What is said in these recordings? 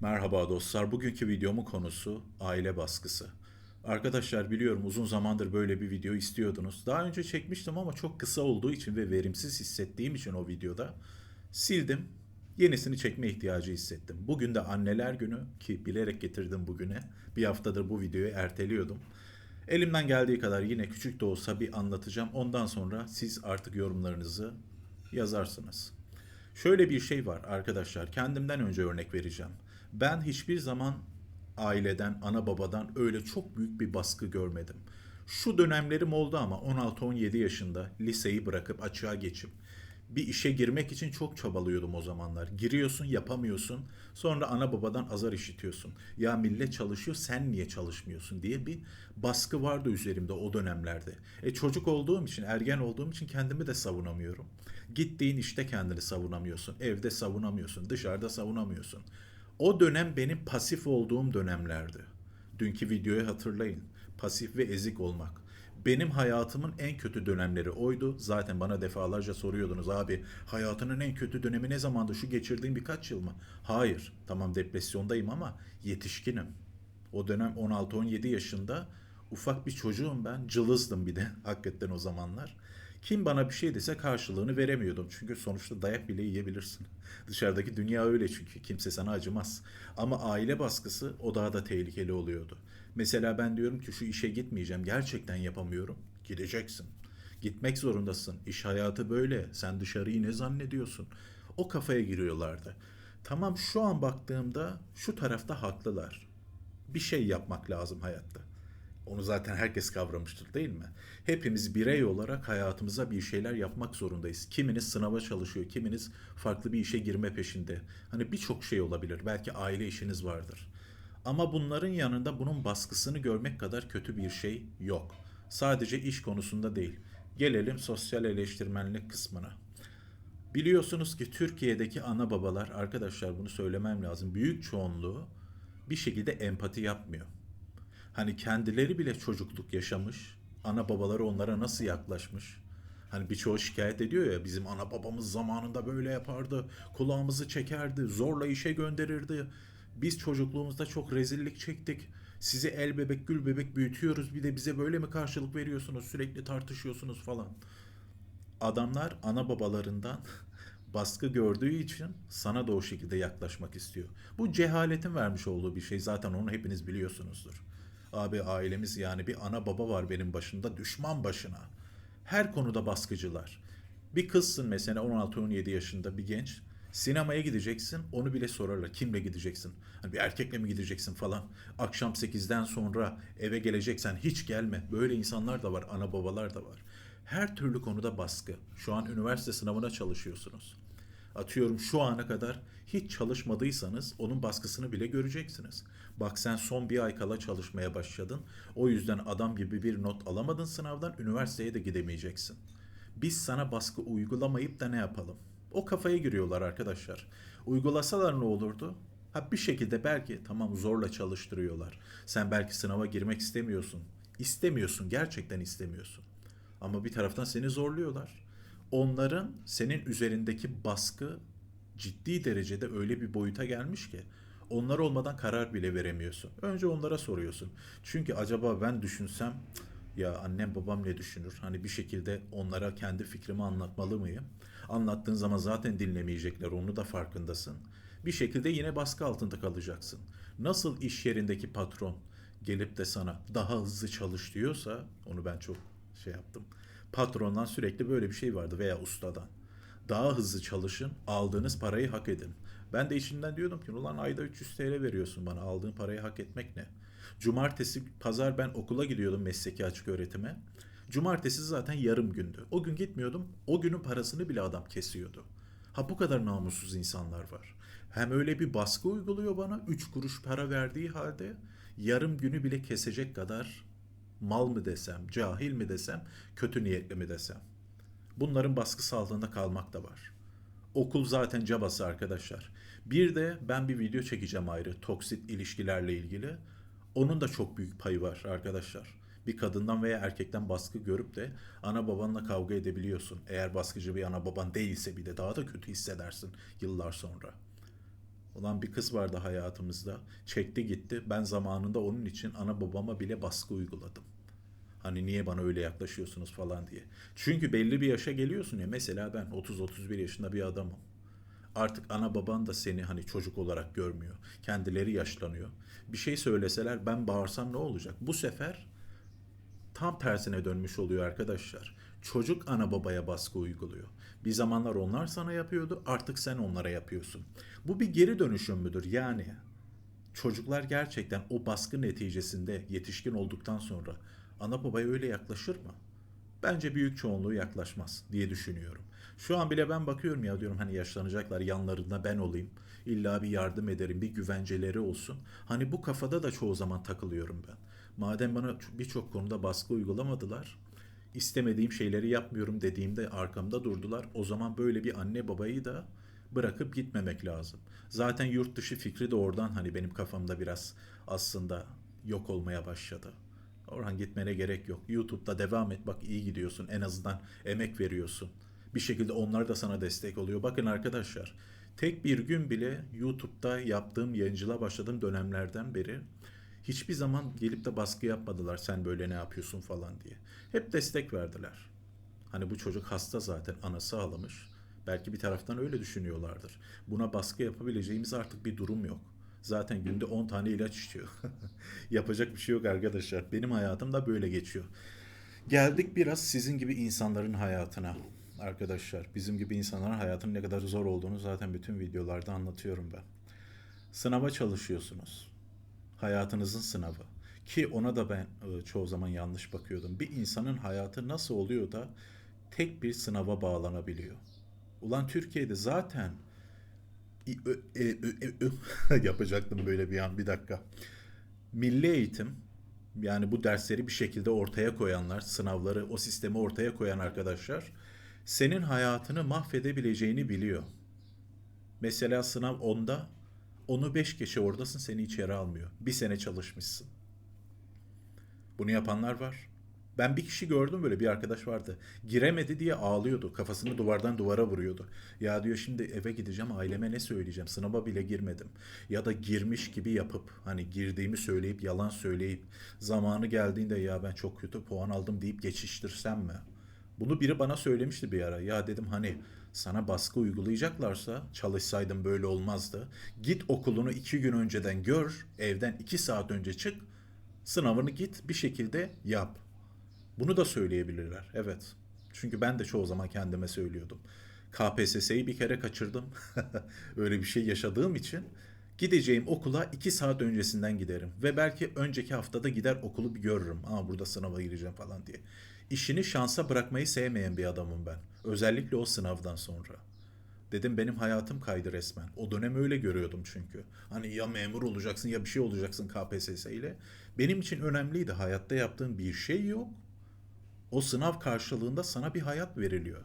Merhaba dostlar. Bugünkü videomun konusu aile baskısı. Arkadaşlar biliyorum uzun zamandır böyle bir video istiyordunuz. Daha önce çekmiştim ama çok kısa olduğu için ve verimsiz hissettiğim için o videoda sildim. Yenisini çekme ihtiyacı hissettim. Bugün de anneler günü ki bilerek getirdim bugüne. Bir haftadır bu videoyu erteliyordum. Elimden geldiği kadar yine küçük de olsa bir anlatacağım. Ondan sonra siz artık yorumlarınızı yazarsınız. Şöyle bir şey var arkadaşlar. Kendimden önce örnek vereceğim. Ben hiçbir zaman aileden, ana babadan öyle çok büyük bir baskı görmedim. Şu dönemlerim oldu ama 16-17 yaşında liseyi bırakıp açığa geçip bir işe girmek için çok çabalıyordum o zamanlar. Giriyorsun, yapamıyorsun. Sonra ana babadan azar işitiyorsun. Ya millet çalışıyor, sen niye çalışmıyorsun diye bir baskı vardı üzerimde o dönemlerde. E çocuk olduğum için, ergen olduğum için kendimi de savunamıyorum. Gittiğin işte kendini savunamıyorsun. Evde savunamıyorsun, dışarıda savunamıyorsun. O dönem benim pasif olduğum dönemlerdi. Dünkü videoyu hatırlayın. Pasif ve ezik olmak. Benim hayatımın en kötü dönemleri oydu. Zaten bana defalarca soruyordunuz abi hayatının en kötü dönemi ne zamandı? Şu geçirdiğin birkaç yıl mı? Hayır. Tamam depresyondayım ama yetişkinim. O dönem 16-17 yaşında ufak bir çocuğum ben. Cılızdım bir de hakikaten o zamanlar. Kim bana bir şey dese karşılığını veremiyordum. Çünkü sonuçta dayak bile yiyebilirsin. Dışarıdaki dünya öyle çünkü kimse sana acımaz. Ama aile baskısı o daha da tehlikeli oluyordu. Mesela ben diyorum ki şu işe gitmeyeceğim. Gerçekten yapamıyorum. Gideceksin. Gitmek zorundasın. İş hayatı böyle. Sen dışarıyı ne zannediyorsun? O kafaya giriyorlardı. Tamam şu an baktığımda şu tarafta haklılar. Bir şey yapmak lazım hayatta. Onu zaten herkes kavramıştır değil mi? Hepimiz birey olarak hayatımıza bir şeyler yapmak zorundayız. Kiminiz sınava çalışıyor, kiminiz farklı bir işe girme peşinde. Hani birçok şey olabilir. Belki aile işiniz vardır. Ama bunların yanında bunun baskısını görmek kadar kötü bir şey yok. Sadece iş konusunda değil. Gelelim sosyal eleştirmenlik kısmına. Biliyorsunuz ki Türkiye'deki ana babalar arkadaşlar bunu söylemem lazım. Büyük çoğunluğu bir şekilde empati yapmıyor. Hani kendileri bile çocukluk yaşamış. Ana babaları onlara nasıl yaklaşmış? Hani birçoğu şikayet ediyor ya bizim ana babamız zamanında böyle yapardı. Kulağımızı çekerdi, zorla işe gönderirdi. Biz çocukluğumuzda çok rezillik çektik. Sizi el bebek gül bebek büyütüyoruz. Bir de bize böyle mi karşılık veriyorsunuz? Sürekli tartışıyorsunuz falan. Adamlar ana babalarından baskı gördüğü için sana da o şekilde yaklaşmak istiyor. Bu cehaletin vermiş olduğu bir şey. Zaten onu hepiniz biliyorsunuzdur. Abi ailemiz yani bir ana baba var benim başında düşman başına. Her konuda baskıcılar. Bir kızsın mesela 16-17 yaşında bir genç. Sinemaya gideceksin onu bile sorarlar. Kimle gideceksin? Hani bir erkekle mi gideceksin falan. Akşam 8'den sonra eve geleceksen hiç gelme. Böyle insanlar da var. Ana babalar da var. Her türlü konuda baskı. Şu an üniversite sınavına çalışıyorsunuz. Atıyorum şu ana kadar hiç çalışmadıysanız onun baskısını bile göreceksiniz. Bak sen son bir ay kala çalışmaya başladın. O yüzden adam gibi bir not alamadın sınavdan üniversiteye de gidemeyeceksin. Biz sana baskı uygulamayıp da ne yapalım? O kafaya giriyorlar arkadaşlar. Uygulasalar ne olurdu? Ha bir şekilde belki tamam zorla çalıştırıyorlar. Sen belki sınava girmek istemiyorsun. İstemiyorsun, gerçekten istemiyorsun. Ama bir taraftan seni zorluyorlar. Onların senin üzerindeki baskı ciddi derecede öyle bir boyuta gelmiş ki onlar olmadan karar bile veremiyorsun. Önce onlara soruyorsun. Çünkü acaba ben düşünsem ya annem babam ne düşünür? Hani bir şekilde onlara kendi fikrimi anlatmalı mıyım? Anlattığın zaman zaten dinlemeyecekler. Onu da farkındasın. Bir şekilde yine baskı altında kalacaksın. Nasıl iş yerindeki patron gelip de sana daha hızlı çalış diyorsa onu ben çok şey yaptım. Patrondan sürekli böyle bir şey vardı veya ustadan. Daha hızlı çalışın, aldığınız parayı hak edin. Ben de içimden diyordum ki ulan ayda 300 TL veriyorsun bana aldığın parayı hak etmek ne? Cumartesi, pazar ben okula gidiyordum mesleki açık öğretime. Cumartesi zaten yarım gündü. O gün gitmiyordum. O günün parasını bile adam kesiyordu. Ha bu kadar namussuz insanlar var. Hem öyle bir baskı uyguluyor bana. Üç kuruş para verdiği halde yarım günü bile kesecek kadar mal mı desem, cahil mi desem, kötü niyetli mi desem. Bunların baskısı altında kalmak da var. Okul zaten cabası arkadaşlar. Bir de ben bir video çekeceğim ayrı toksit ilişkilerle ilgili. Onun da çok büyük payı var arkadaşlar. Bir kadından veya erkekten baskı görüp de ana babanla kavga edebiliyorsun. Eğer baskıcı bir ana baban değilse bir de daha da kötü hissedersin yıllar sonra. Ulan bir kız vardı hayatımızda. Çekti gitti. Ben zamanında onun için ana babama bile baskı uyguladım. Hani niye bana öyle yaklaşıyorsunuz falan diye. Çünkü belli bir yaşa geliyorsun ya. Mesela ben 30-31 yaşında bir adamım. Artık ana baban da seni hani çocuk olarak görmüyor. Kendileri yaşlanıyor. Bir şey söyleseler ben bağırsam ne olacak? Bu sefer tam tersine dönmüş oluyor arkadaşlar. Çocuk ana babaya baskı uyguluyor. Bir zamanlar onlar sana yapıyordu, artık sen onlara yapıyorsun. Bu bir geri dönüşüm müdür? Yani çocuklar gerçekten o baskı neticesinde yetişkin olduktan sonra ana babaya öyle yaklaşır mı? Bence büyük çoğunluğu yaklaşmaz diye düşünüyorum. Şu an bile ben bakıyorum ya diyorum hani yaşlanacaklar yanlarında ben olayım. İlla bir yardım ederim, bir güvenceleri olsun. Hani bu kafada da çoğu zaman takılıyorum ben. Madem bana birçok konuda baskı uygulamadılar, istemediğim şeyleri yapmıyorum dediğimde arkamda durdular. O zaman böyle bir anne babayı da bırakıp gitmemek lazım. Zaten yurt dışı fikri de oradan hani benim kafamda biraz aslında yok olmaya başladı. Orhan gitmene gerek yok. YouTube'da devam et bak iyi gidiyorsun. En azından emek veriyorsun. Bir şekilde onlar da sana destek oluyor. Bakın arkadaşlar tek bir gün bile YouTube'da yaptığım yayıncılığa başladığım dönemlerden beri hiçbir zaman gelip de baskı yapmadılar sen böyle ne yapıyorsun falan diye. Hep destek verdiler. Hani bu çocuk hasta zaten anası ağlamış. Belki bir taraftan öyle düşünüyorlardır. Buna baskı yapabileceğimiz artık bir durum yok. Zaten günde 10 tane ilaç içiyor. Yapacak bir şey yok arkadaşlar. Benim hayatım da böyle geçiyor. Geldik biraz sizin gibi insanların hayatına arkadaşlar. Bizim gibi insanların hayatının ne kadar zor olduğunu zaten bütün videolarda anlatıyorum ben. Sınava çalışıyorsunuz. Hayatınızın sınavı. Ki ona da ben e, çoğu zaman yanlış bakıyordum. Bir insanın hayatı nasıl oluyor da tek bir sınava bağlanabiliyor? Ulan Türkiye'de zaten e- e- yapacaktım böyle bir an bir dakika. Milli eğitim yani bu dersleri bir şekilde ortaya koyanlar, sınavları, o sistemi ortaya koyan arkadaşlar senin hayatını mahvedebileceğini biliyor. Mesela sınav 10'da onu 5 kişi oradasın seni içeri almıyor. Bir sene çalışmışsın. Bunu yapanlar var. Ben bir kişi gördüm böyle bir arkadaş vardı. Giremedi diye ağlıyordu. Kafasını duvardan duvara vuruyordu. Ya diyor şimdi eve gideceğim aileme ne söyleyeceğim? Sınava bile girmedim. Ya da girmiş gibi yapıp hani girdiğimi söyleyip yalan söyleyip zamanı geldiğinde ya ben çok kötü puan aldım deyip geçiştirsem mi? Bunu biri bana söylemişti bir ara. Ya dedim hani sana baskı uygulayacaklarsa çalışsaydım böyle olmazdı. Git okulunu iki gün önceden gör, evden iki saat önce çık, sınavını git bir şekilde yap. Bunu da söyleyebilirler. Evet. Çünkü ben de çoğu zaman kendime söylüyordum. KPSS'yi bir kere kaçırdım. Öyle bir şey yaşadığım için gideceğim okula iki saat öncesinden giderim. Ve belki önceki haftada gider okulu bir görürüm. Ama burada sınava gireceğim falan diye. İşini şansa bırakmayı sevmeyen bir adamım ben. Özellikle o sınavdan sonra. Dedim benim hayatım kaydı resmen. O dönem öyle görüyordum çünkü. Hani ya memur olacaksın ya bir şey olacaksın KPSS ile. Benim için önemliydi. Hayatta yaptığın bir şey yok. O sınav karşılığında sana bir hayat veriliyor.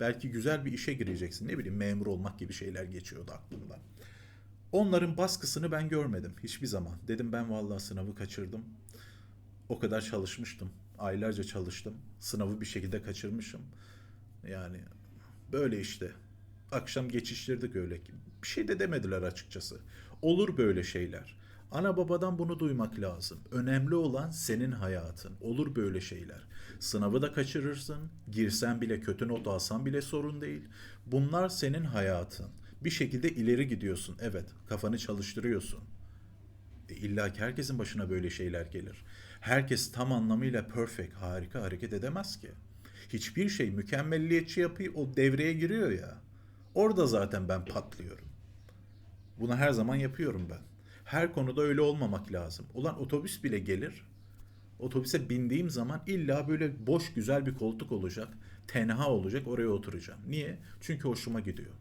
Belki güzel bir işe gireceksin. Ne bileyim memur olmak gibi şeyler geçiyordu aklımdan. Onların baskısını ben görmedim hiçbir zaman. Dedim ben vallahi sınavı kaçırdım. O kadar çalışmıştım. Aylarca çalıştım. Sınavı bir şekilde kaçırmışım. Yani böyle işte. Akşam geçiştirdik öyle. Bir şey de demediler açıkçası. Olur böyle şeyler. Ana babadan bunu duymak lazım. Önemli olan senin hayatın. Olur böyle şeyler. Sınavı da kaçırırsın. Girsen bile kötü not alsan bile sorun değil. Bunlar senin hayatın. Bir şekilde ileri gidiyorsun. Evet, kafanı çalıştırıyorsun. E, İlla ki herkesin başına böyle şeyler gelir. Herkes tam anlamıyla perfect, harika hareket edemez ki. Hiçbir şey mükemmelliyetçi yapı o devreye giriyor ya. Orada zaten ben patlıyorum. Bunu her zaman yapıyorum ben. Her konuda öyle olmamak lazım. Ulan otobüs bile gelir. Otobüse bindiğim zaman illa böyle boş güzel bir koltuk olacak. Tenha olacak oraya oturacağım. Niye? Çünkü hoşuma gidiyor.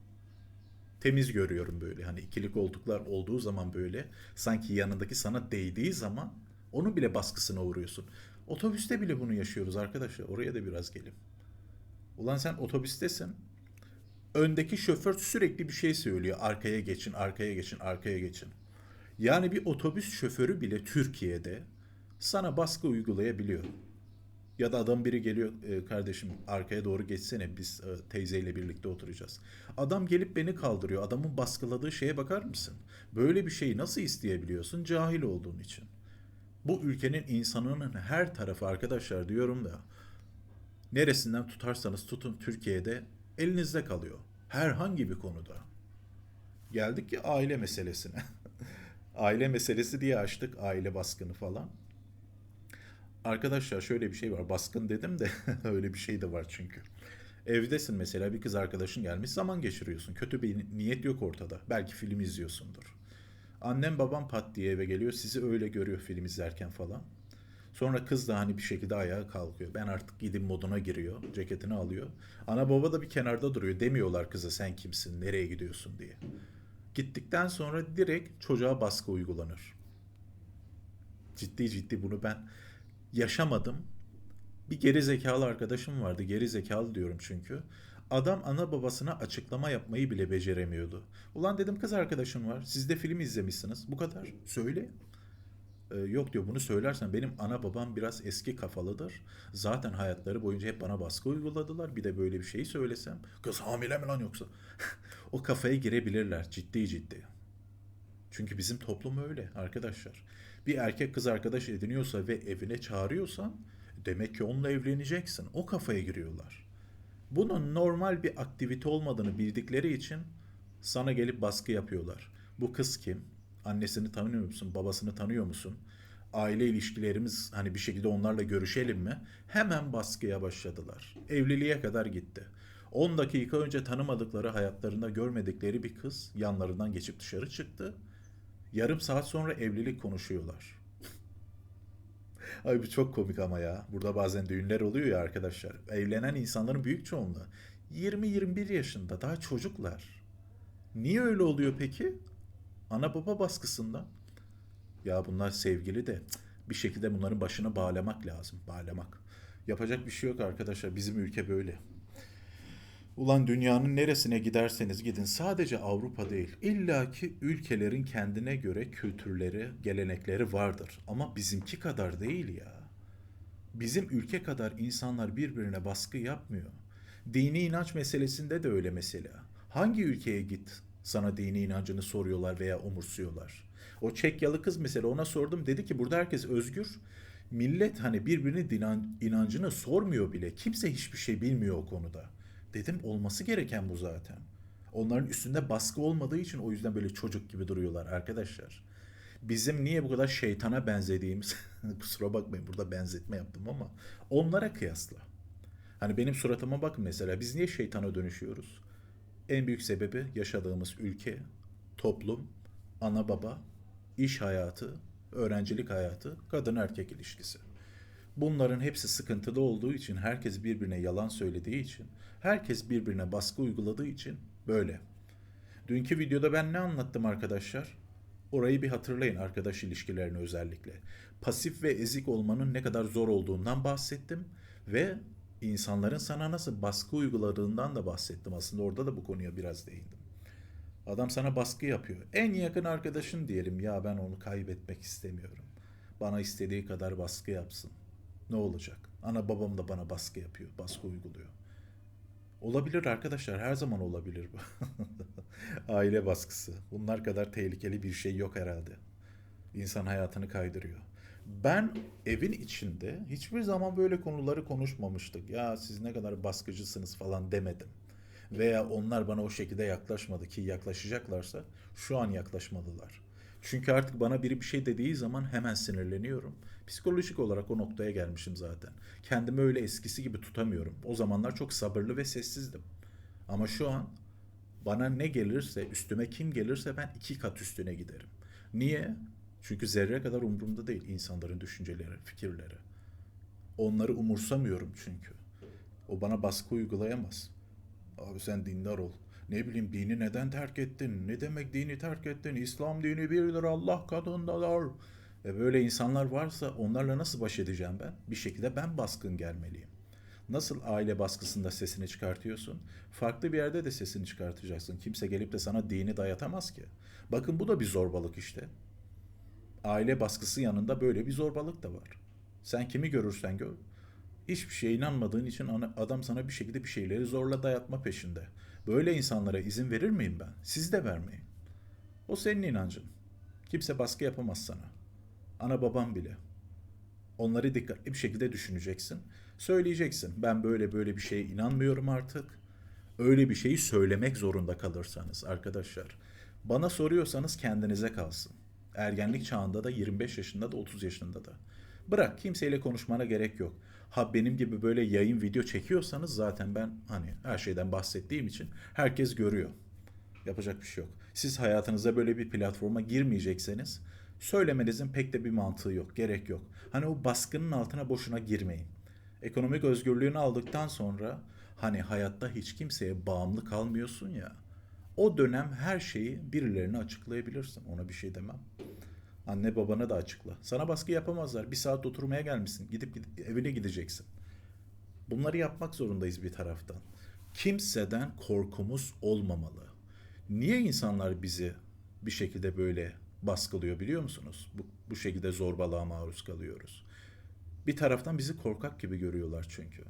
Temiz görüyorum böyle. Hani ikili koltuklar olduğu zaman böyle sanki yanındaki sana değdiği zaman onun bile baskısına uğruyorsun. Otobüste bile bunu yaşıyoruz arkadaşlar. Oraya da biraz gelin. Ulan sen otobüstesin. Öndeki şoför sürekli bir şey söylüyor. Arkaya geçin, arkaya geçin, arkaya geçin. Yani bir otobüs şoförü bile Türkiye'de sana baskı uygulayabiliyor. Ya da adam biri geliyor "E, kardeşim arkaya doğru geçsene biz e, teyzeyle birlikte oturacağız. Adam gelip beni kaldırıyor. Adamın baskıladığı şeye bakar mısın? Böyle bir şeyi nasıl isteyebiliyorsun? Cahil olduğun için. Bu ülkenin insanının her tarafı arkadaşlar diyorum da neresinden tutarsanız tutun Türkiye'de elinizde kalıyor. Herhangi bir konuda. Geldik ki aile meselesine. aile meselesi diye açtık aile baskını falan. Arkadaşlar şöyle bir şey var. Baskın dedim de öyle bir şey de var çünkü. Evdesin mesela bir kız arkadaşın gelmiş zaman geçiriyorsun. Kötü bir niyet yok ortada. Belki film izliyorsundur. Annem babam pat diye eve geliyor. Sizi öyle görüyor film izlerken falan. Sonra kız da hani bir şekilde ayağa kalkıyor. Ben artık gidin moduna giriyor. Ceketini alıyor. Ana baba da bir kenarda duruyor. Demiyorlar kıza sen kimsin, nereye gidiyorsun diye. Gittikten sonra direkt çocuğa baskı uygulanır. Ciddi ciddi bunu ben yaşamadım. Bir geri zekalı arkadaşım vardı. Geri zekalı diyorum çünkü. Adam ana babasına açıklama yapmayı bile beceremiyordu. Ulan dedim kız arkadaşım var. Siz de film izlemişsiniz. Bu kadar. Söyle. Ee, yok diyor bunu söylersen benim ana babam biraz eski kafalıdır. Zaten hayatları boyunca hep bana baskı uyguladılar. Bir de böyle bir şey söylesem. Kız hamile mi lan yoksa? o kafaya girebilirler ciddi ciddi. Çünkü bizim toplum öyle arkadaşlar. Bir erkek kız arkadaş ediniyorsa ve evine çağırıyorsan demek ki onunla evleneceksin. O kafaya giriyorlar. Bunun normal bir aktivite olmadığını bildikleri için sana gelip baskı yapıyorlar. Bu kız kim? Annesini tanıyor musun? Babasını tanıyor musun? Aile ilişkilerimiz hani bir şekilde onlarla görüşelim mi? Hemen baskıya başladılar. Evliliğe kadar gitti. 10 dakika önce tanımadıkları hayatlarında görmedikleri bir kız yanlarından geçip dışarı çıktı. Yarım saat sonra evlilik konuşuyorlar. Ay bu çok komik ama ya. Burada bazen düğünler oluyor ya arkadaşlar. Evlenen insanların büyük çoğunluğu 20-21 yaşında daha çocuklar. Niye öyle oluyor peki? Ana baba baskısından. Ya bunlar sevgili de bir şekilde bunların başına bağlamak lazım. Bağlamak. Yapacak bir şey yok arkadaşlar. Bizim ülke böyle. Ulan dünyanın neresine giderseniz gidin sadece Avrupa değil. İlla ki ülkelerin kendine göre kültürleri, gelenekleri vardır. Ama bizimki kadar değil ya. Bizim ülke kadar insanlar birbirine baskı yapmıyor. Dini inanç meselesinde de öyle mesela. Hangi ülkeye git sana dini inancını soruyorlar veya umursuyorlar. O Çekyalı kız mesela ona sordum dedi ki burada herkes özgür. Millet hani birbirinin inancını sormuyor bile. Kimse hiçbir şey bilmiyor o konuda. Dedim olması gereken bu zaten. Onların üstünde baskı olmadığı için o yüzden böyle çocuk gibi duruyorlar arkadaşlar. Bizim niye bu kadar şeytana benzediğimiz, kusura bakmayın burada benzetme yaptım ama onlara kıyasla. Hani benim suratıma bakın mesela biz niye şeytana dönüşüyoruz? En büyük sebebi yaşadığımız ülke, toplum, ana baba, iş hayatı, öğrencilik hayatı, kadın erkek ilişkisi. Bunların hepsi sıkıntılı olduğu için, herkes birbirine yalan söylediği için, herkes birbirine baskı uyguladığı için böyle. Dünkü videoda ben ne anlattım arkadaşlar? Orayı bir hatırlayın arkadaş ilişkilerini özellikle. Pasif ve ezik olmanın ne kadar zor olduğundan bahsettim ve insanların sana nasıl baskı uyguladığından da bahsettim. Aslında orada da bu konuya biraz değindim. Adam sana baskı yapıyor. En yakın arkadaşın diyelim ya ben onu kaybetmek istemiyorum. Bana istediği kadar baskı yapsın. Ne olacak? Ana babam da bana baskı yapıyor, baskı uyguluyor. Olabilir arkadaşlar, her zaman olabilir bu. Aile baskısı. Bunlar kadar tehlikeli bir şey yok herhalde. İnsan hayatını kaydırıyor. Ben evin içinde hiçbir zaman böyle konuları konuşmamıştık. Ya siz ne kadar baskıcısınız falan demedim. Veya onlar bana o şekilde yaklaşmadı ki yaklaşacaklarsa şu an yaklaşmadılar. Çünkü artık bana biri bir şey dediği zaman hemen sinirleniyorum. Psikolojik olarak o noktaya gelmişim zaten. Kendimi öyle eskisi gibi tutamıyorum. O zamanlar çok sabırlı ve sessizdim. Ama şu an bana ne gelirse, üstüme kim gelirse ben iki kat üstüne giderim. Niye? Çünkü zerre kadar umurumda değil insanların düşünceleri, fikirleri. Onları umursamıyorum çünkü. O bana baskı uygulayamaz. Abi sen dindar ol. Ne bileyim dini neden terk ettin? Ne demek dini terk ettin? İslam dini birdir Allah katındadır. Ve böyle insanlar varsa onlarla nasıl baş edeceğim ben? Bir şekilde ben baskın gelmeliyim. Nasıl aile baskısında sesini çıkartıyorsun? Farklı bir yerde de sesini çıkartacaksın. Kimse gelip de sana dini dayatamaz ki. Bakın bu da bir zorbalık işte. Aile baskısı yanında böyle bir zorbalık da var. Sen kimi görürsen gör. Hiçbir şeye inanmadığın için adam sana bir şekilde bir şeyleri zorla dayatma peşinde. Böyle insanlara izin verir miyim ben? Siz de vermeyin. O senin inancın. Kimse baskı yapamaz sana. Ana babam bile. Onları dikkatli bir şekilde düşüneceksin. Söyleyeceksin. Ben böyle böyle bir şeye inanmıyorum artık. Öyle bir şeyi söylemek zorunda kalırsanız arkadaşlar. Bana soruyorsanız kendinize kalsın. Ergenlik çağında da 25 yaşında da 30 yaşında da. Bırak kimseyle konuşmana gerek yok. Ha benim gibi böyle yayın video çekiyorsanız zaten ben hani her şeyden bahsettiğim için herkes görüyor. Yapacak bir şey yok. Siz hayatınıza böyle bir platforma girmeyecekseniz söylemenizin pek de bir mantığı yok, gerek yok. Hani o baskının altına boşuna girmeyin. Ekonomik özgürlüğünü aldıktan sonra hani hayatta hiç kimseye bağımlı kalmıyorsun ya. O dönem her şeyi birilerine açıklayabilirsin. Ona bir şey demem. Anne babana da açıkla. Sana baskı yapamazlar. Bir saat oturmaya gelmişsin. Gidip gidip evine gideceksin. Bunları yapmak zorundayız bir taraftan. Kimseden korkumuz olmamalı. Niye insanlar bizi bir şekilde böyle baskılıyor biliyor musunuz? Bu, bu şekilde zorbalığa maruz kalıyoruz. Bir taraftan bizi korkak gibi görüyorlar çünkü.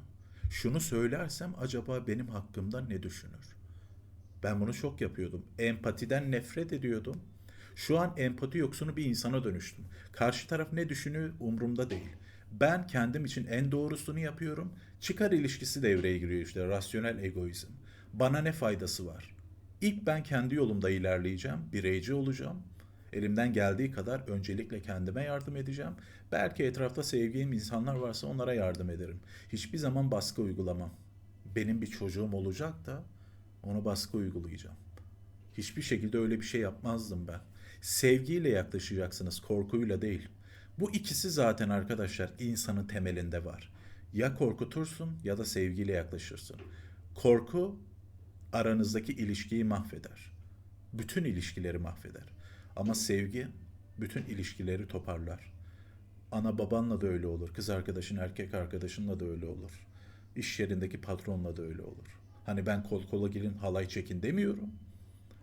Şunu söylersem acaba benim hakkımda ne düşünür? Ben bunu çok yapıyordum. Empatiden nefret ediyordum. Şu an empati yoksunu bir insana dönüştüm. Karşı taraf ne düşünüyor umurumda değil. Ben kendim için en doğrusunu yapıyorum. Çıkar ilişkisi devreye giriyor işte rasyonel egoizm. Bana ne faydası var? İlk ben kendi yolumda ilerleyeceğim, bireyci olacağım. Elimden geldiği kadar öncelikle kendime yardım edeceğim. Belki etrafta sevdiğim insanlar varsa onlara yardım ederim. Hiçbir zaman baskı uygulamam. Benim bir çocuğum olacak da ona baskı uygulayacağım. Hiçbir şekilde öyle bir şey yapmazdım ben. Sevgiyle yaklaşacaksınız, korkuyla değil. Bu ikisi zaten arkadaşlar insanın temelinde var. Ya korkutursun ya da sevgiyle yaklaşırsın. Korku aranızdaki ilişkiyi mahveder. Bütün ilişkileri mahveder. Ama sevgi bütün ilişkileri toparlar. Ana babanla da öyle olur. Kız arkadaşın, erkek arkadaşınla da öyle olur. İş yerindeki patronla da öyle olur. Hani ben kol kola girin halay çekin demiyorum.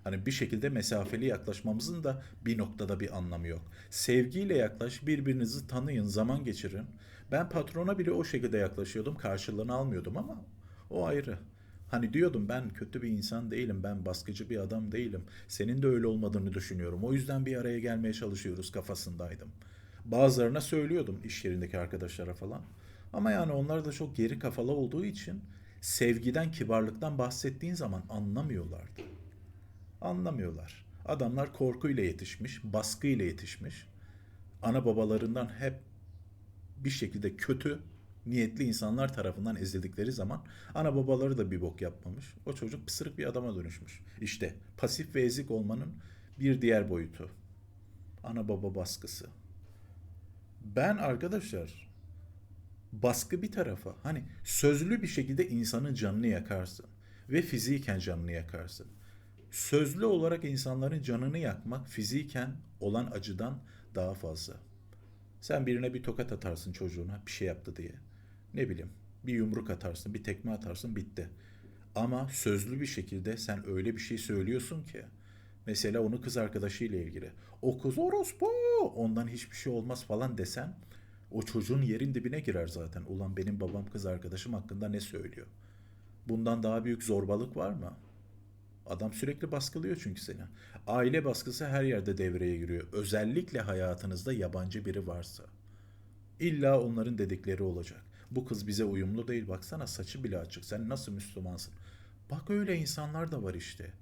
Hani bir şekilde mesafeli yaklaşmamızın da bir noktada bir anlamı yok. Sevgiyle yaklaş, birbirinizi tanıyın, zaman geçirin. Ben patrona bile o şekilde yaklaşıyordum, karşılığını almıyordum ama o ayrı. Hani diyordum ben kötü bir insan değilim, ben baskıcı bir adam değilim. Senin de öyle olmadığını düşünüyorum. O yüzden bir araya gelmeye çalışıyoruz kafasındaydım. Bazılarına söylüyordum iş yerindeki arkadaşlara falan. Ama yani onlar da çok geri kafalı olduğu için sevgiden, kibarlıktan bahsettiğin zaman anlamıyorlardı. Anlamıyorlar. Adamlar korkuyla yetişmiş, baskıyla yetişmiş. Ana babalarından hep bir şekilde kötü niyetli insanlar tarafından ezildikleri zaman ana babaları da bir bok yapmamış. O çocuk pısırık bir adama dönüşmüş. İşte pasif ve ezik olmanın bir diğer boyutu. Ana baba baskısı. Ben arkadaşlar baskı bir tarafa hani sözlü bir şekilde insanın canını yakarsın ve fiziken canını yakarsın. Sözlü olarak insanların canını yakmak fiziken olan acıdan daha fazla. Sen birine bir tokat atarsın çocuğuna bir şey yaptı diye. Ne bileyim bir yumruk atarsın, bir tekme atarsın bitti. Ama sözlü bir şekilde sen öyle bir şey söylüyorsun ki. Mesela onu kız arkadaşıyla ilgili. O kız orospu ondan hiçbir şey olmaz falan desen o çocuğun yerin dibine girer zaten. Ulan benim babam kız arkadaşım hakkında ne söylüyor? Bundan daha büyük zorbalık var mı? Adam sürekli baskılıyor çünkü seni. Aile baskısı her yerde devreye giriyor. Özellikle hayatınızda yabancı biri varsa. İlla onların dedikleri olacak. Bu kız bize uyumlu değil. Baksana saçı bile açık. Sen nasıl Müslümansın? Bak öyle insanlar da var işte.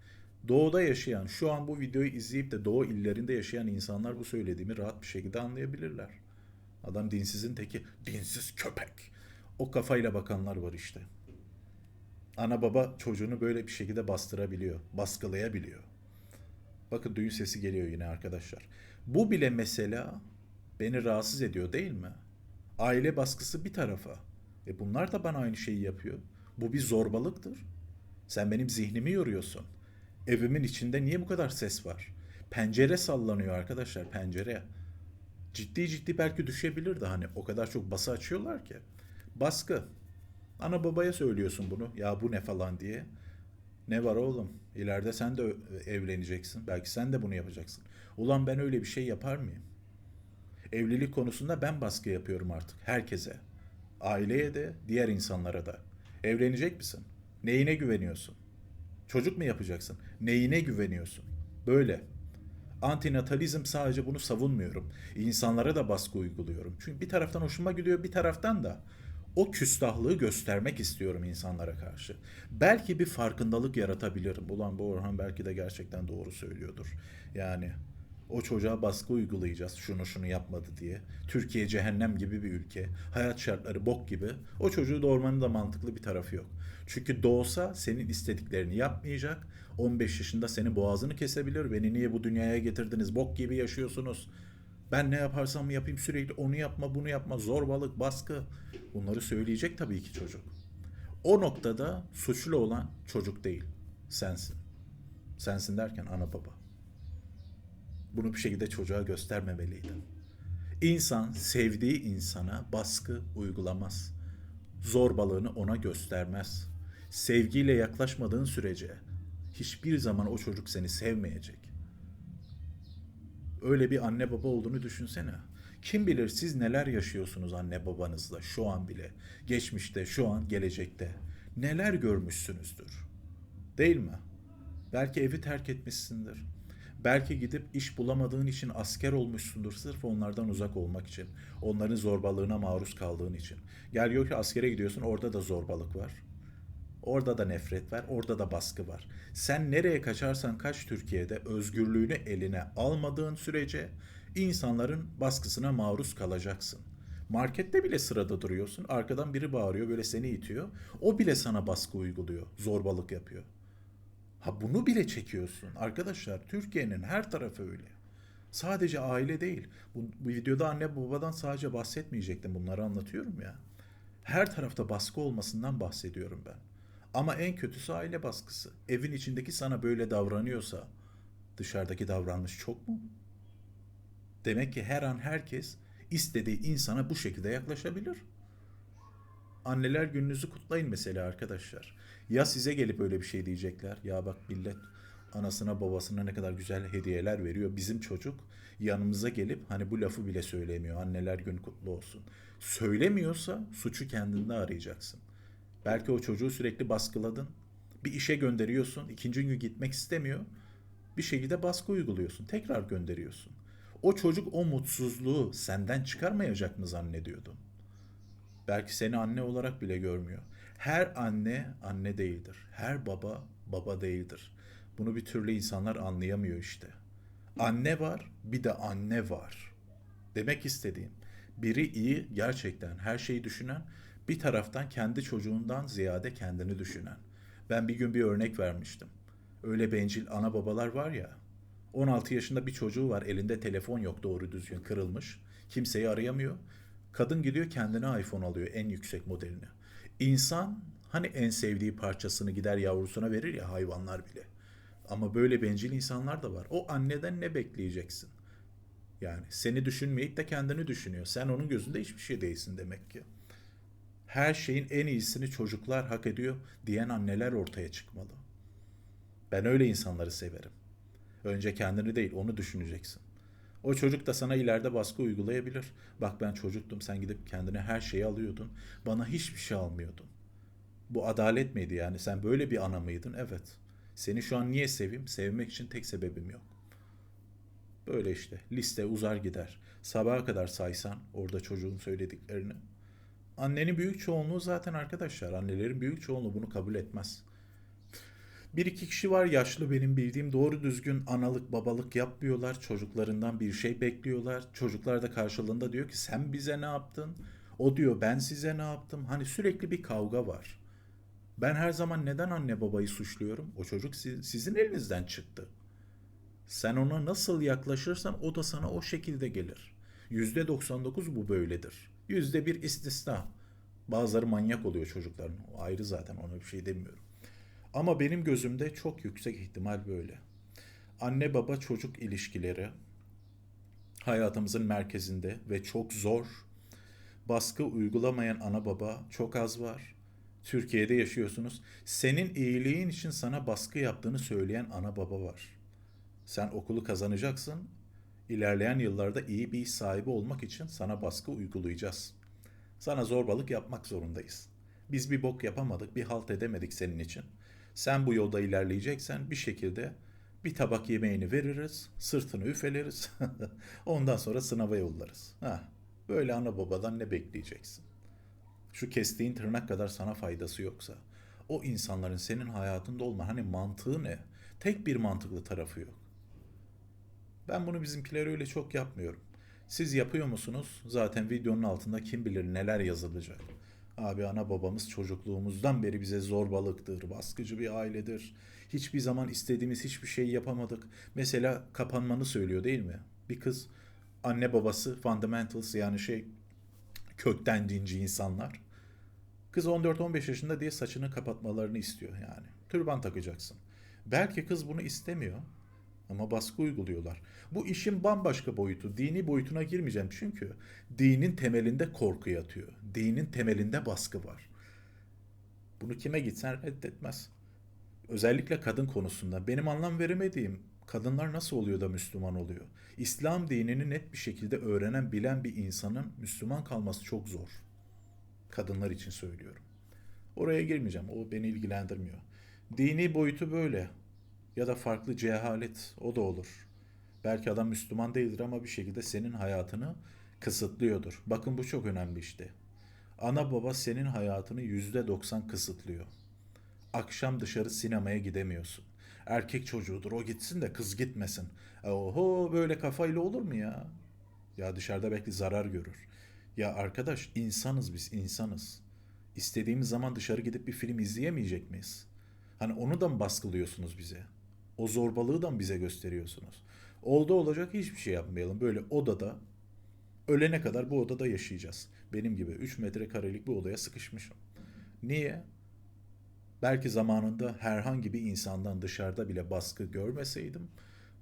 Doğuda yaşayan, şu an bu videoyu izleyip de doğu illerinde yaşayan insanlar bu söylediğimi rahat bir şekilde anlayabilirler. Adam dinsizin teki, dinsiz köpek. O kafayla bakanlar var işte. Ana baba çocuğunu böyle bir şekilde bastırabiliyor, baskılayabiliyor. Bakın düğün sesi geliyor yine arkadaşlar. Bu bile mesela beni rahatsız ediyor değil mi? Aile baskısı bir tarafa. E bunlar da bana aynı şeyi yapıyor. Bu bir zorbalıktır. Sen benim zihnimi yoruyorsun. Evimin içinde niye bu kadar ses var? Pencere sallanıyor arkadaşlar pencere. Ciddi ciddi belki düşebilir de hani o kadar çok bası açıyorlar ki. Baskı. Ana babaya söylüyorsun bunu. Ya bu ne falan diye. Ne var oğlum? İleride sen de evleneceksin. Belki sen de bunu yapacaksın. Ulan ben öyle bir şey yapar mıyım? Evlilik konusunda ben baskı yapıyorum artık herkese. Aileye de, diğer insanlara da. Evlenecek misin? Neyine güveniyorsun? Çocuk mu yapacaksın? Neyine güveniyorsun? Böyle. Antinatalizm sadece bunu savunmuyorum. İnsanlara da baskı uyguluyorum. Çünkü bir taraftan hoşuma gidiyor, bir taraftan da o küstahlığı göstermek istiyorum insanlara karşı. Belki bir farkındalık yaratabilirim. Ulan bu Orhan belki de gerçekten doğru söylüyordur. Yani o çocuğa baskı uygulayacağız şunu şunu yapmadı diye. Türkiye cehennem gibi bir ülke. Hayat şartları bok gibi. O çocuğu doğurmanın da mantıklı bir tarafı yok. Çünkü doğsa senin istediklerini yapmayacak. 15 yaşında senin boğazını kesebilir. Beni niye bu dünyaya getirdiniz? Bok gibi yaşıyorsunuz. Ben ne yaparsam yapayım sürekli onu yapma bunu yapma zorbalık baskı bunları söyleyecek tabii ki çocuk. O noktada suçlu olan çocuk değil sensin. Sensin derken ana baba. Bunu bir şekilde çocuğa göstermemeliydin. İnsan sevdiği insana baskı uygulamaz. Zorbalığını ona göstermez. Sevgiyle yaklaşmadığın sürece hiçbir zaman o çocuk seni sevmeyecek. Öyle bir anne baba olduğunu düşünsene. Kim bilir siz neler yaşıyorsunuz anne babanızla şu an bile. Geçmişte, şu an, gelecekte. Neler görmüşsünüzdür. Değil mi? Belki evi terk etmişsindir. Belki gidip iş bulamadığın için asker olmuşsundur sırf onlardan uzak olmak için. Onların zorbalığına maruz kaldığın için. Gel gör ki askere gidiyorsun orada da zorbalık var. Orada da nefret var, orada da baskı var. Sen nereye kaçarsan kaç Türkiye'de özgürlüğünü eline almadığın sürece insanların baskısına maruz kalacaksın. Markette bile sırada duruyorsun. Arkadan biri bağırıyor, böyle seni itiyor. O bile sana baskı uyguluyor, zorbalık yapıyor. Ha bunu bile çekiyorsun. Arkadaşlar Türkiye'nin her tarafı öyle. Sadece aile değil. Bu, bu videoda anne babadan sadece bahsetmeyecektim. Bunları anlatıyorum ya. Her tarafta baskı olmasından bahsediyorum ben. Ama en kötüsü aile baskısı. Evin içindeki sana böyle davranıyorsa dışarıdaki davranış çok mu? Demek ki her an herkes istediği insana bu şekilde yaklaşabilir. Anneler gününüzü kutlayın mesela arkadaşlar. Ya size gelip öyle bir şey diyecekler. Ya bak millet anasına babasına ne kadar güzel hediyeler veriyor. Bizim çocuk yanımıza gelip hani bu lafı bile söylemiyor. Anneler günü kutlu olsun. Söylemiyorsa suçu kendinde arayacaksın. Belki o çocuğu sürekli baskıladın. Bir işe gönderiyorsun. ikinci gün gitmek istemiyor. Bir şekilde baskı uyguluyorsun. Tekrar gönderiyorsun. O çocuk o mutsuzluğu senden çıkarmayacak mı zannediyordun? Belki seni anne olarak bile görmüyor. Her anne anne değildir. Her baba baba değildir. Bunu bir türlü insanlar anlayamıyor işte. Anne var, bir de anne var. Demek istediğim biri iyi gerçekten her şeyi düşünen, bir taraftan kendi çocuğundan ziyade kendini düşünen. Ben bir gün bir örnek vermiştim. Öyle bencil ana babalar var ya. 16 yaşında bir çocuğu var, elinde telefon yok doğru düzgün kırılmış. Kimseyi arayamıyor. Kadın gidiyor kendine iPhone alıyor en yüksek modelini. İnsan hani en sevdiği parçasını gider yavrusuna verir ya hayvanlar bile. Ama böyle bencil insanlar da var. O anneden ne bekleyeceksin? Yani seni düşünmeyip de kendini düşünüyor. Sen onun gözünde hiçbir şey değilsin demek ki. Her şeyin en iyisini çocuklar hak ediyor diyen anneler ortaya çıkmalı. Ben öyle insanları severim. Önce kendini değil onu düşüneceksin. O çocuk da sana ileride baskı uygulayabilir. Bak ben çocuktum sen gidip kendine her şeyi alıyordun. Bana hiçbir şey almıyordun. Bu adalet miydi yani? Sen böyle bir ana mıydın? Evet. Seni şu an niye seveyim? Sevmek için tek sebebim yok. Böyle işte. Liste uzar gider. Sabaha kadar saysan orada çocuğun söylediklerini. Annenin büyük çoğunluğu zaten arkadaşlar. Annelerin büyük çoğunluğu bunu kabul etmez. Bir iki kişi var yaşlı benim bildiğim doğru düzgün analık babalık yapmıyorlar. Çocuklarından bir şey bekliyorlar. Çocuklar da karşılığında diyor ki sen bize ne yaptın? O diyor ben size ne yaptım? Hani sürekli bir kavga var. Ben her zaman neden anne babayı suçluyorum? O çocuk sizin elinizden çıktı. Sen ona nasıl yaklaşırsan o da sana o şekilde gelir. Yüzde 99 bu böyledir. Yüzde bir istisna. Bazıları manyak oluyor çocukların. O ayrı zaten ona bir şey demiyorum. Ama benim gözümde çok yüksek ihtimal böyle. Anne baba çocuk ilişkileri hayatımızın merkezinde ve çok zor. Baskı uygulamayan ana baba çok az var. Türkiye'de yaşıyorsunuz. Senin iyiliğin için sana baskı yaptığını söyleyen ana baba var. Sen okulu kazanacaksın. İlerleyen yıllarda iyi bir iş sahibi olmak için sana baskı uygulayacağız. Sana zorbalık yapmak zorundayız. Biz bir bok yapamadık, bir halt edemedik senin için. Sen bu yolda ilerleyeceksen bir şekilde bir tabak yemeğini veririz, sırtını üfeleriz. Ondan sonra sınava yollarız. Ha, böyle ana babadan ne bekleyeceksin? Şu kestiğin tırnak kadar sana faydası yoksa, o insanların senin hayatında olma hani mantığı ne? Tek bir mantıklı tarafı yok. Ben bunu bizimkiler öyle çok yapmıyorum. Siz yapıyor musunuz? Zaten videonun altında kim bilir neler yazılacak. Abi ana babamız çocukluğumuzdan beri bize zorbalıktır, baskıcı bir ailedir. Hiçbir zaman istediğimiz hiçbir şey yapamadık. Mesela kapanmanı söylüyor değil mi? Bir kız anne babası fundamentals yani şey kökten dinci insanlar. Kız 14-15 yaşında diye saçını kapatmalarını istiyor yani. Türban takacaksın. Belki kız bunu istemiyor ama baskı uyguluyorlar. Bu işin bambaşka boyutu. Dini boyutuna girmeyeceğim çünkü dinin temelinde korku yatıyor. Dinin temelinde baskı var. Bunu kime gitsen reddetmez. Özellikle kadın konusunda benim anlam veremediğim kadınlar nasıl oluyor da Müslüman oluyor? İslam dinini net bir şekilde öğrenen, bilen bir insanın Müslüman kalması çok zor. Kadınlar için söylüyorum. Oraya girmeyeceğim. O beni ilgilendirmiyor. Dini boyutu böyle. Ya da farklı cehalet o da olur. Belki adam Müslüman değildir ama bir şekilde senin hayatını kısıtlıyordur. Bakın bu çok önemli işte. Ana baba senin hayatını yüzde doksan kısıtlıyor. Akşam dışarı sinemaya gidemiyorsun. Erkek çocuğudur o gitsin de kız gitmesin. E, Oho böyle kafayla olur mu ya? Ya dışarıda belki zarar görür. Ya arkadaş insanız biz insanız. İstediğimiz zaman dışarı gidip bir film izleyemeyecek miyiz? Hani onu da mı baskılıyorsunuz bize? O zorbalığı da mı bize gösteriyorsunuz? Oldu olacak hiçbir şey yapmayalım. Böyle odada ölene kadar bu odada yaşayacağız. Benim gibi 3 metrekarelik bir odaya sıkışmışım. Niye? Belki zamanında herhangi bir insandan dışarıda bile baskı görmeseydim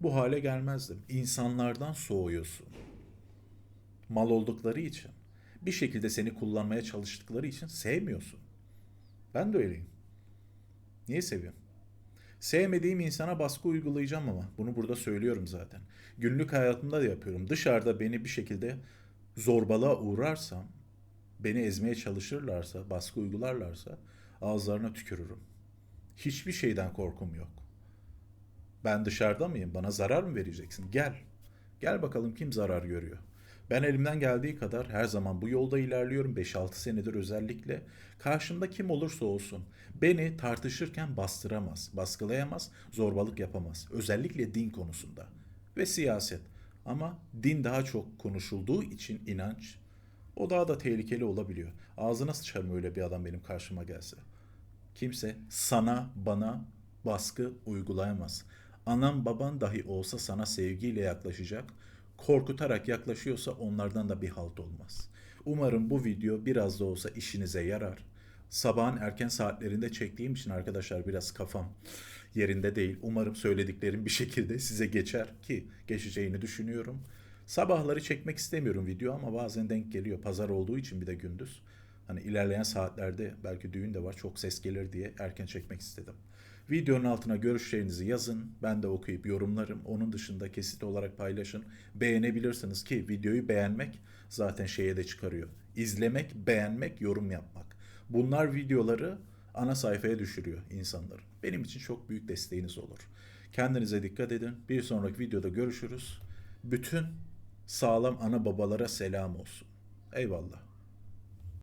bu hale gelmezdim. İnsanlardan soğuyorsun. Mal oldukları için. Bir şekilde seni kullanmaya çalıştıkları için sevmiyorsun. Ben de öyleyim. Niye seviyorum? Sevmediğim insana baskı uygulayacağım ama bunu burada söylüyorum zaten. Günlük hayatımda da yapıyorum. Dışarıda beni bir şekilde zorbalığa uğrarsam, beni ezmeye çalışırlarsa, baskı uygularlarsa ağızlarına tükürürüm. Hiçbir şeyden korkum yok. Ben dışarıda mıyım? Bana zarar mı vereceksin? Gel. Gel bakalım kim zarar görüyor. Ben elimden geldiği kadar her zaman bu yolda ilerliyorum. 5-6 senedir özellikle. Karşımda kim olursa olsun beni tartışırken bastıramaz, baskılayamaz, zorbalık yapamaz. Özellikle din konusunda ve siyaset. Ama din daha çok konuşulduğu için inanç o daha da tehlikeli olabiliyor. Ağzına sıçarım öyle bir adam benim karşıma gelse. Kimse sana, bana baskı uygulayamaz. Anan baban dahi olsa sana sevgiyle yaklaşacak. Korkutarak yaklaşıyorsa onlardan da bir halt olmaz. Umarım bu video biraz da olsa işinize yarar. Sabahın erken saatlerinde çektiğim için arkadaşlar biraz kafam yerinde değil. Umarım söylediklerim bir şekilde size geçer ki geçeceğini düşünüyorum. Sabahları çekmek istemiyorum video ama bazen denk geliyor. Pazar olduğu için bir de gündüz. Hani ilerleyen saatlerde belki düğün de var çok ses gelir diye erken çekmek istedim. Videonun altına görüşlerinizi yazın. Ben de okuyup yorumlarım. Onun dışında kesit olarak paylaşın. Beğenebilirsiniz ki videoyu beğenmek zaten şeye de çıkarıyor. İzlemek, beğenmek, yorum yapmak. Bunlar videoları ana sayfaya düşürüyor insanların. Benim için çok büyük desteğiniz olur. Kendinize dikkat edin. Bir sonraki videoda görüşürüz. Bütün sağlam ana babalara selam olsun. Eyvallah.